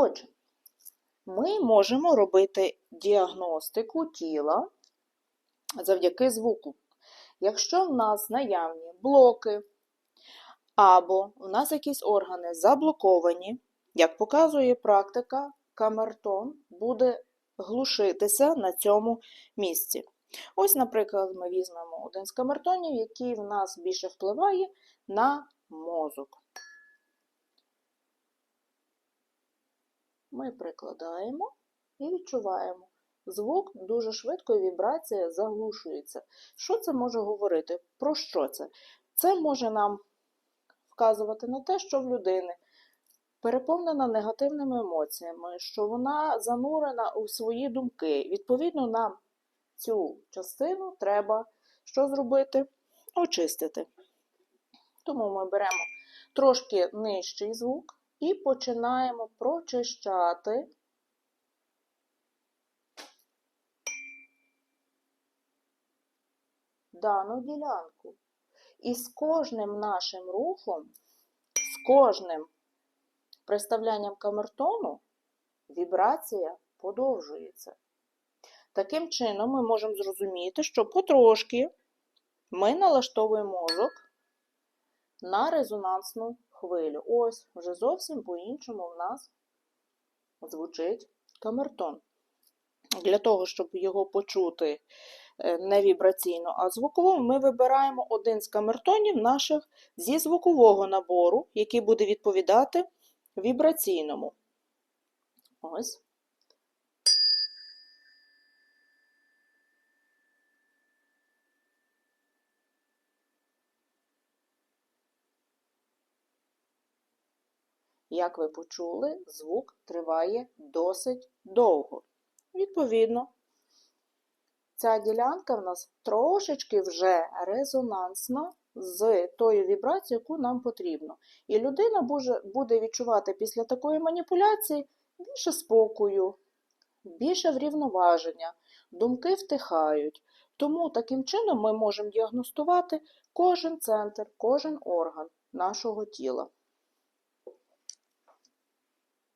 Отже, ми можемо робити діагностику тіла завдяки звуку. Якщо в нас наявні блоки, або у нас якісь органи заблоковані, як показує практика, камертон буде глушитися на цьому місці. Ось, наприклад, ми візьмемо один з камертонів, який в нас більше впливає на мозок. Ми прикладаємо і відчуваємо. Звук дуже швидко і вібрація заглушується. Що це може говорити? Про що це? Це може нам вказувати на те, що в людини переповнена негативними емоціями, що вона занурена у свої думки. Відповідно, нам цю частину треба що зробити? Очистити. Тому ми беремо трошки нижчий звук і починаємо прочищати дану ділянку. І з кожним нашим рухом, з кожним приставлянням камертону вібрація подовжується. Таким чином, ми можемо зрозуміти, що потрошки ми налаштовуємо мозок на резонансну хвилю. Ось, вже зовсім по-іншому в нас звучить камертон. Для того, щоб його почути е, не вібраційно, а звуково, ми вибираємо один з камертонів наших зі звукового набору, який буде відповідати вібраційному. Ось. Як ви почули, звук триває досить довго. Відповідно, ця ділянка в нас трошечки вже резонансна з тою вібрацією, яку нам потрібно. І людина буде відчувати після такої маніпуляції більше спокою, більше врівноваження, думки втихають. Тому таким чином ми можемо діагностувати кожен центр, кожен орган нашого тіла.